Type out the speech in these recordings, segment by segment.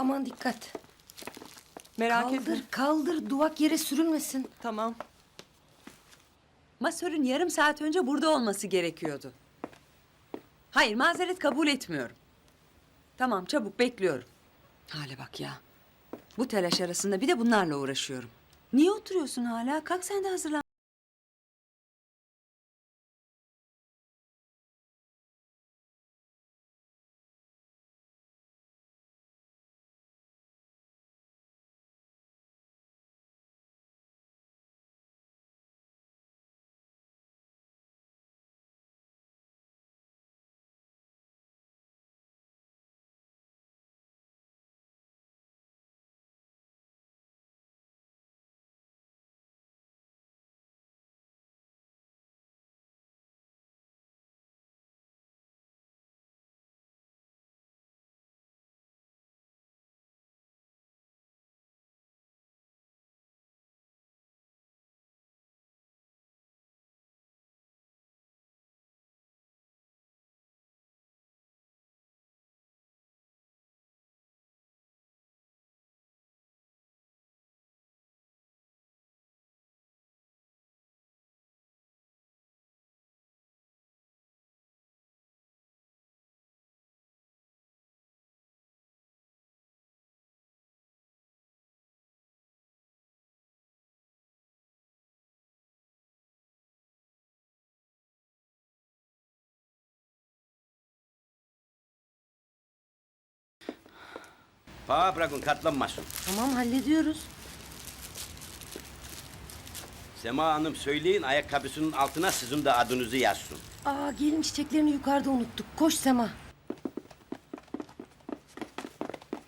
Aman dikkat. Merak etme. Kaldır kaldır duvak yere sürülmesin. Tamam. Masörün yarım saat önce burada olması gerekiyordu. Hayır mazeret kabul etmiyorum. Tamam çabuk bekliyorum. Hale bak ya. Bu telaş arasında bir de bunlarla uğraşıyorum. Niye oturuyorsun hala? Kalk sen de hazırlan. Bana bırakın katlanmasın. Tamam hallediyoruz. Sema Hanım söyleyin ayakkabısının altına sizin de adınızı yazsın. Aa gelin çiçeklerini yukarıda unuttuk. Koş Sema.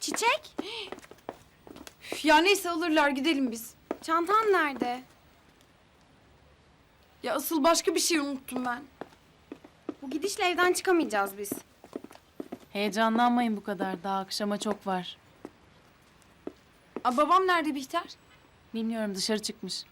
Çiçek? Üf, Ya neyse alırlar gidelim biz. Çantan nerede? Ya asıl başka bir şey unuttum ben. Bu gidişle evden çıkamayacağız biz. Heyecanlanmayın bu kadar. Daha akşama çok var. Aa, babam nerede Bihter? Bilmiyorum dışarı çıkmış.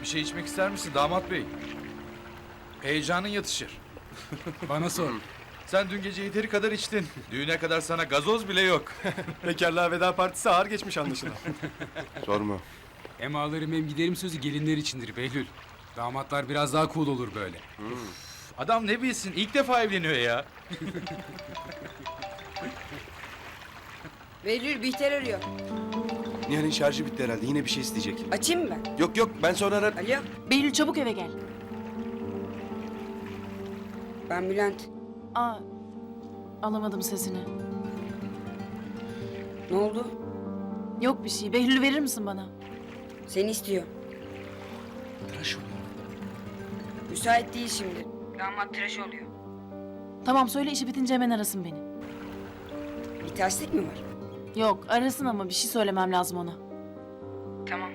Bir şey içmek ister misin damat bey? Heyecanın yatışır. Bana sor. Sen dün gece yeteri kadar içtin. Düğüne kadar sana gazoz bile yok. Bekarlığa veda partisi ağır geçmiş anlaşılan. Sorma. hem ağlarım hem giderim sözü gelinler içindir Behlül. Damatlar biraz daha cool olur böyle. Adam ne bilsin ilk defa evleniyor ya. Behlül Bihter arıyor. Nihal'in şarjı bitti herhalde. Yine bir şey isteyecek. Açayım mı ben? Yok yok ben sonra ararım. Alo. Behlül çabuk eve gel. Ben Bülent. Aa, alamadım sesini. Ne oldu? Yok bir şey. Behlül'ü verir misin bana? Seni istiyor. Tıraş oluyor. Müsait değil şimdi. Damat tıraş oluyor. Tamam söyle işi bitince hemen arasın beni. Bir terslik mi var? Yok arasın ama bir şey söylemem lazım ona. Tamam.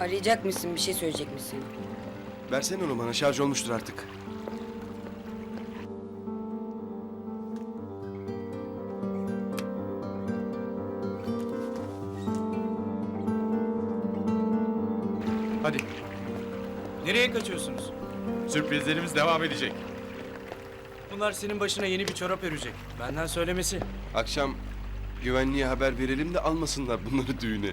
Arayacak mısın? Bir şey söyleyecek misin? Versene onu bana. Şarj olmuştur artık. Hadi Nereye kaçıyorsunuz? sürprizlerimiz devam edecek. Bunlar senin başına yeni bir çorap örecek. Benden söylemesi. Akşam güvenliğe haber verelim de almasınlar bunları düğüne.